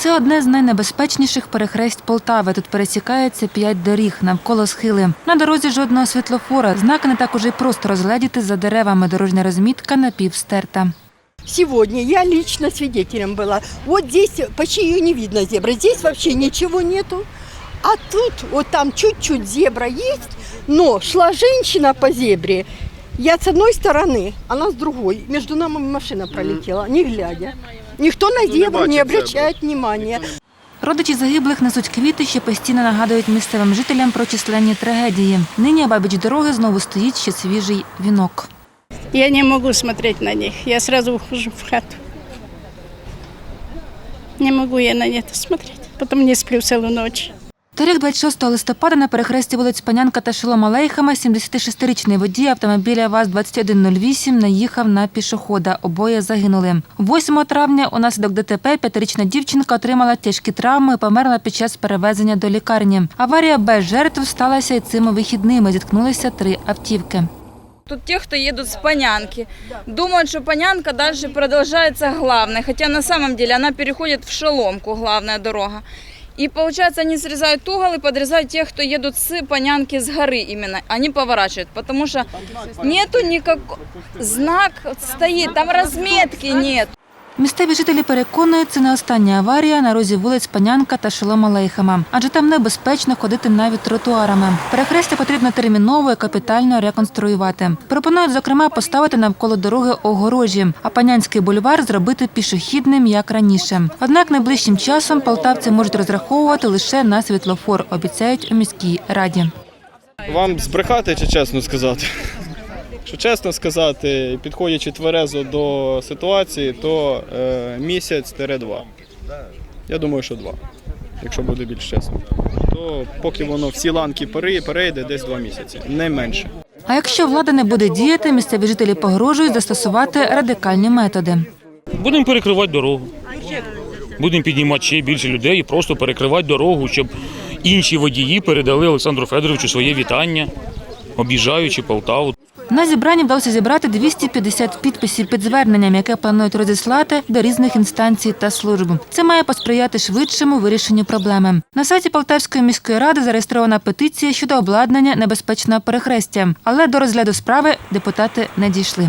Це одне з найнебезпечніших перехресть Полтави. Тут пересікається п'ять доріг, навколо схили. На дорозі жодного світлофора. Знаки не так уже й просто розгледіти за деревами. Дорожня розмітка напівстерта. Сегодня я лично свидетелем была. Вот здесь почти ее не видно зебра. Здесь вообще ничего нету. А тут вот там чуть-чуть зебра есть, но шла женщина по зебре. Я с одной стороны, она с другой. Между нами машина пролетела, не глядя. Никто на зебру не обращает внимания. Родичі загиблих несуть квіти, що постійно нагадують місцевим жителям про численні трагедії. Нині обабіч дороги знову стоїть ще свіжий вінок. Я не могу смотреть на них. Я сразу ухожу в хату. Не могу я на это смотреть. Потом не сплю целую ночь. Торік, 26 листопада, на перехресті вулиць Панянка та Шолома Лейхама 76-річний водій автомобіля ВАЗ-2108 наїхав на пішохода. Обоє загинули. 8 травня унаслідок ДТП п'ятирічна дівчинка отримала тяжкі травми і померла під час перевезення до лікарні. Аварія без жертв сталася і цими вихідними. Зіткнулися три автівки. Тут те, кто едут с Понянки, думают, что Понянка дальше продолжается главной, хотя на самом деле она переходит в Шеломку, главная дорога. И получается, они срезают угол и подрезают тех, кто едут с Понянки с горы именно. Они поворачивают, потому что нету никакого... Знак стоит, там разметки нет. Місцеві жителі переконують, це не остання аварія на розі вулиць Панянка та Шолома Лейхама, адже там небезпечно ходити навіть тротуарами. Перехрестя потрібно терміново і капітально реконструювати. Пропонують, зокрема, поставити навколо дороги огорожі, а Панянський бульвар зробити пішохідним, як раніше. Однак найближчим часом полтавці можуть розраховувати лише на світлофор, обіцяють у міській раді. Вам збрехати чи чесно сказати? Якщо чесно сказати, підходячи тверезо до ситуації, то е, місяць-два. Я думаю, що два, якщо буде більш чесно. То поки воно всі ланки перейде, десь два місяці, не менше. А якщо влада не буде діяти, місцеві жителі погрожують застосувати радикальні методи. Будемо перекривати дорогу. Будемо піднімати ще більше людей і просто перекривати дорогу, щоб інші водії передали Олександру Федоровичу своє вітання, об'їжджаючи Полтаву. На зібранні вдалося зібрати 250 підписів під зверненням, яке планують розіслати до різних інстанцій та служб. Це має посприяти швидшому вирішенню проблеми. На сайті Полтавської міської ради зареєстрована петиція щодо обладнання небезпечного перехрестя, але до розгляду справи депутати не дійшли.